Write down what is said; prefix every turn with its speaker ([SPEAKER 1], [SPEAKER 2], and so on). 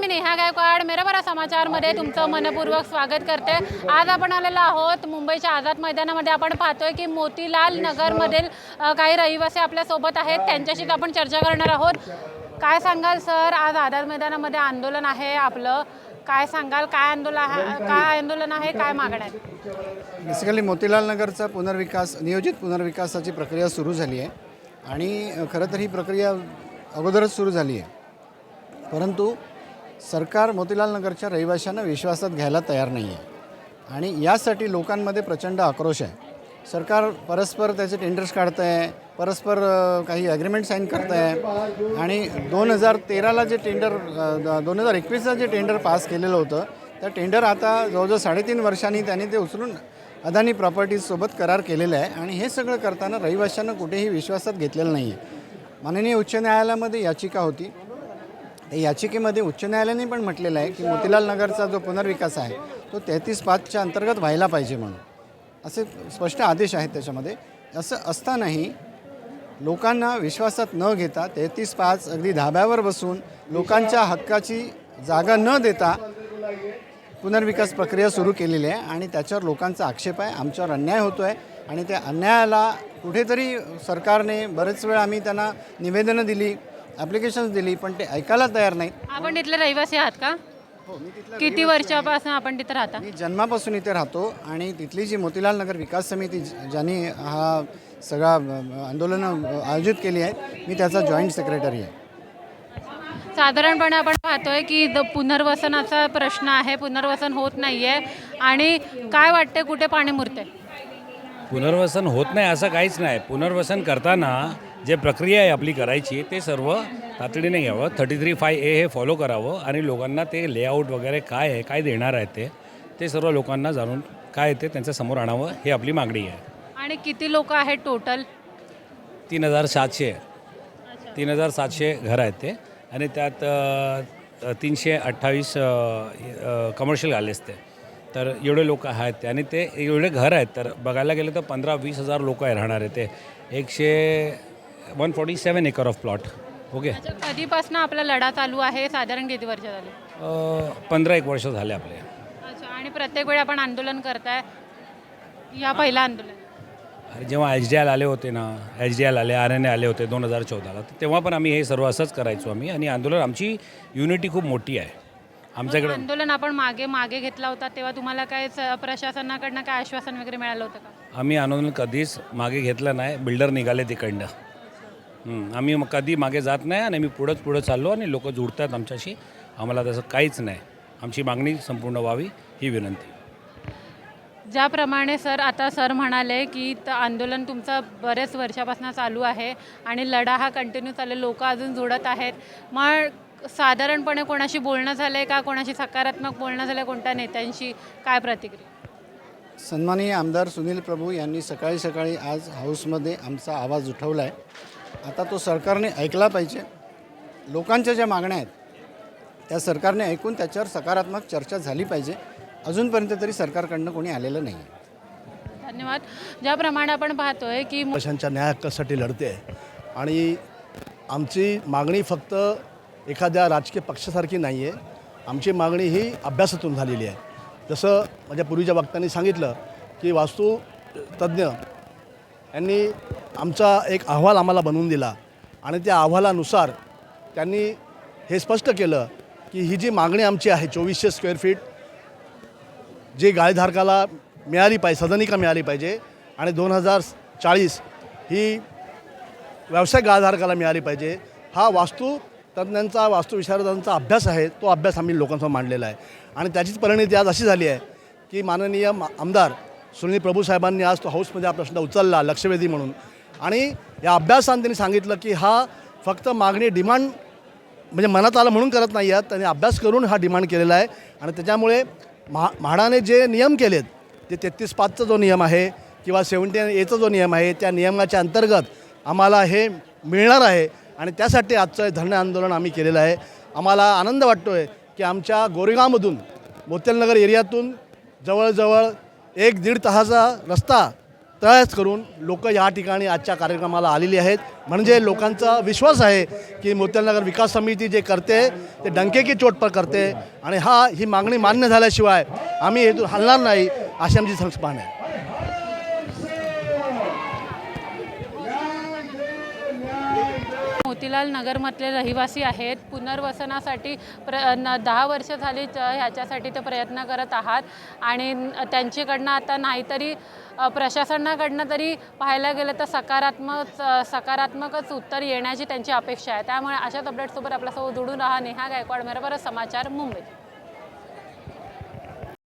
[SPEAKER 1] मी नेहा गायकवाड मेरा बरा समाचारमध्ये तुमचं मनपूर्वक स्वागत करते. आज आपण आलेलो आहोत मुंबईच्या आझाद मैदानामध्ये. आपण पाहतोय की मोतीलाल नगरमधील काही रहिवासी आपल्यासोबत आहेत. त्यांच्याशीच आपण चर्चा करणार आहोत. काय सांगाल सर? आज आझाद मैदानामध्ये आंदोलन आहे आपलं. काय सांगाल? काय आंदोलन आहे? काय आंदोलन आहे? काय मागण्या आहेत?
[SPEAKER 2] बेसिकली मोतीलाल नगरचा पुनर्विकास नियोजित पुनर्विकासाची प्रक्रिया सुरू झाली आहे. आणि खरं तर ही प्रक्रिया अगोदरच सुरू झाली आहे. परंतु सरकार मोतीलाल नगरच्या रहिवाशांना विश्वासात घ्यायला तयार नाही आहे आणि यासाठी लोकांमध्ये प्रचंड आक्रोश आहे. सरकार परस्पर त्याचे टेंडर्स काढतं आहे परस्पर काही ॲग्रीमेंट साईन करत आहे आणि दोन हजार तेराला जे टेंडर दोन हजार एकवीसला जे टेंडर पास केलेलं होतं त्या टेंडर आता जवळजवळ साडेतीन वर्षांनी त्यांनी ते उचलून अदानी प्रॉपर्टीजसोबत करार केलेलं आहे. आणि हे सगळं करताना रहिवाशांना कुठेही विश्वासात घेतलेलं नाही आहे माननीय उच्च न्यायालयामध्ये याचिका होती. याचिकेमध्ये उच्च न्यायालयाने पण म्हटलेलं आहे की मोतीलाल नगरचा जो पुनर्विकास आहे तो तेहतीस पाचच्या अंतर्गत व्हायला पाहिजे म्हणून. असे स्पष्ट आदेश आहेत त्याच्यामध्ये. असं असतानाही लोकांना विश्वासात न घेता तेहतीस पाच अगदी धाब्यावर बसून लोकांच्या हक्काची जागा न देता पुनर्विकास प्रक्रिया सुरू केलेली आहे आणि त्याच्यावर लोकांचा आक्षेप आहे आमच्यावर अन्याय होतो आहे आणि त्या अन्यायाला कुठेतरी सरकारने बरेच वेळ आम्ही त्यांना निवेदनं दिली. ॲप्लिकेशन्स दिली पण ते ऐकायला तयार नाहीत
[SPEAKER 1] आपण तिथले रहिवासी आहात का?
[SPEAKER 2] हो मी तिथला
[SPEAKER 1] किती वर्षापासून आपण तिथं राहता?
[SPEAKER 2] मी जन्मापासून इथे राहतो आणि तिथली जी मोतीलाल नगर विकास समिती ज्यांनी हा सगळा आंदोलनं आयोजित केली आहेत मी त्याचा जॉईंट सेक्रेटरी आहे.
[SPEAKER 1] साधारणपणे आपण पाहतोय की द पुनर्वसनाचा प्रश्न आहे पुनर्वसन होत नाहीये. आणि काय वाटते कुठे पाणी मुरते
[SPEAKER 3] पुनर्वसन होत नाही असं काहीच नाही. पुनर्वसन करताना जे प्रक्रिया आहे आपली करायची ते सर्व तातडीने घ्यावं. थर्टी थ्री फाय ए हे फॉलो करावं आणि लोकांना ते लेआउट वगैरे काय आहे काय देणार आहे ते ते सर्व लोकांना जाणून काय ते त्यांच्यासमोर आणावं ही आपली मागणी आहे.
[SPEAKER 1] आणि किती लोक आहेत टोटल
[SPEAKER 3] तीन हजार सातशे. तीन हजार सातशे घरं आहेत ते. आणि त्यात तीनशे अठ्ठावीस कमर्शियल आले असते तर एवढे लोक आहेत आणि ते एवढे घर आहेत. तर बघायला गेलं तर पंधरा वीस हजार लोक आहे राहणार आहे ते. एकशे one forty seven acre of plot okay
[SPEAKER 1] कधीपासून आपला लढा चालू आहे? साधारण किती वर्ष झाली?
[SPEAKER 3] पंधरा एक वर्ष झाले आपले.
[SPEAKER 1] अच्छा आणि प्रत्येक वेळी आपण आंदोलन करताय? या पहिलं आंदोलन.
[SPEAKER 3] अरे जेव्हा एच डी एल आले होते ना एच डी एल आले आर एन ए आले होते दोन हजार चौदाला तर तेव्हा पण आम्ही हे सर्व असंच करायचो आम्ही. आणि आंदोलन आमची युनिटी खूप मोठी आहे. आमच्याकडे
[SPEAKER 1] आंदोलन आपण मागे मागे घेतला होता तेव्हा तुम्हाला काय स- प्रशासनाकडनं काय आश्वासन वगैरे मिळालं होतं का?
[SPEAKER 3] आम्ही आंदोलन कधीच मागे घेतलं नाही. बिल्डर निघाले तिकडनं. हं, आम्ही मग कधी मागे जात नाही आणि आम्ही पुढंच पुढं चाललो आणि लोक जुडतात आमच्याशी. आम्हाला तसं काहीच नाही. आमची मागणी संपूर्ण व्हावी ही विनंती.
[SPEAKER 1] ज्याप्रमाणे सर आता सर म्हणाले की त आंदोलन तुमचं बरेच वर्षापासून चालू आहे आणि लढा हा कंटिन्यू चालू लोक अजून जोडत आहेत. मग साधारणपणे कोणाशी बोलणं झालं आहे का? कोणाशी सकारात्मक बोलणं झालं आहे कोणत्या नेत्यांशी? काय प्रतिक्रिया?
[SPEAKER 2] सन्माननीय आमदार सुनील प्रभू यांनी सकाळी सकाळी आज हाऊसमध्ये आमचा आवाज उठवला आहे आता तो सरकारने ऐकला पाहिजे. लोकांच्या ज्या मागण्या आहेत त्या सरकारने ऐकून त्याच्यावर सकारात्मक चर्चा झाली पाहिजे. अजूनपर्यंत तरी सरकारकडनं कोणी आलेलं नाही आहे
[SPEAKER 1] धन्यवाद. ज्याप्रमाणे आपण पाहतोय की
[SPEAKER 4] वर्षांच्या न्याय हक्कासाठी लढते. आहे आणि आमची मागणी फक्त एखाद्या राजकीय पक्षासारखी नाही आहे आमची मागणी ही अभ्यासातून झालेली आहे. जसं माझ्या पूर्वीच्या वक्त्यांनी सांगितलं की वास्तू तज्ज्ञ यांनी आमचा एक अहवाल आम्हाला बनवून दिला आणि त्या अहवालानुसार त्यांनी हे स्पष्ट केलं की ही जी मागणी आमची आहे चोवीसशे स्क्वेअर फीट जी गाळेधारकाला मिळाली पाहिजे सदनिका मिळाली पाहिजे आणि दोन हजार चाळीस ही व्यावसायिक गाळधारकाला मिळाली पाहिजे हा वास्तू तज्ज्ञांचा वास्तुविशारदांचा अभ्यास आहे तो अभ्यास आम्ही लोकांसमोर मांडलेला आहे. आणि त्याचीच परिणिती आज अशी झाली आहे की माननीय आमदार सुनील प्रभू साहेबांनी आज तो हाऊसमध्ये हा प्रश्न उचलला लक्षवेधी म्हणून. आणि या अभ्यासाने त्यांनी सांगितलं की हा फक्त मागणी डिमांड म्हणजे मनात आलं म्हणून करत नाही आहेत त्यांनी अभ्यास करून हा डिमांड केलेला आहे. आणि त्याच्यामुळे म्हा म्हाडाने जे नियम केलेत ते तेहतीस पाचचा जो नियम आहे किंवा सेवन्टीन एचा जो नियम आहे त्या नियमाच्या अंतर्गत आम्हाला हे मिळणार आहे आणि त्यासाठी आजचं हे धरणे आंदोलन आम्ही केलेलं आहे. आम्हाला आनंद वाटतो आहे की आमच्या गोरेगावमधून मोतेलनगर एरियातून जवळजवळ एक दीड तासाचा रस्ता तयाच करून लोक या ठिकाणी आजच्या कार्यक्रमाला आलेली आहेत. म्हणजे लोकांचा विश्वास आहे की मोत्यालनगर विकास समिती जे करते ते डंके की चोट पर करते आणि हा ही मागणी मान्य झाल्याशिवाय आम्ही हेतून हलणार नाही अशी आमची संस्पान आहे.
[SPEAKER 1] मोतीलाल नगरमधले रहिवासी आहेत. पुनर्वसनासाठी प्र न दहा वर्ष झाली ह्याच्यासाठी ते प्रयत्न करत आहात. आणि त्यांच्याकडनं आता नाहीतरी प्रशासनाकडनं तरी पाहायला गेलं तर सकारात्मक सकारात्मकच उत्तर येण्याची त्यांची अपेक्षा आहे. त्यामुळे अशाच अपडेटसोबत आपल्यासोबत जोडून राहा. नेहा गायकवाड बरोबर समाचार मुंबई.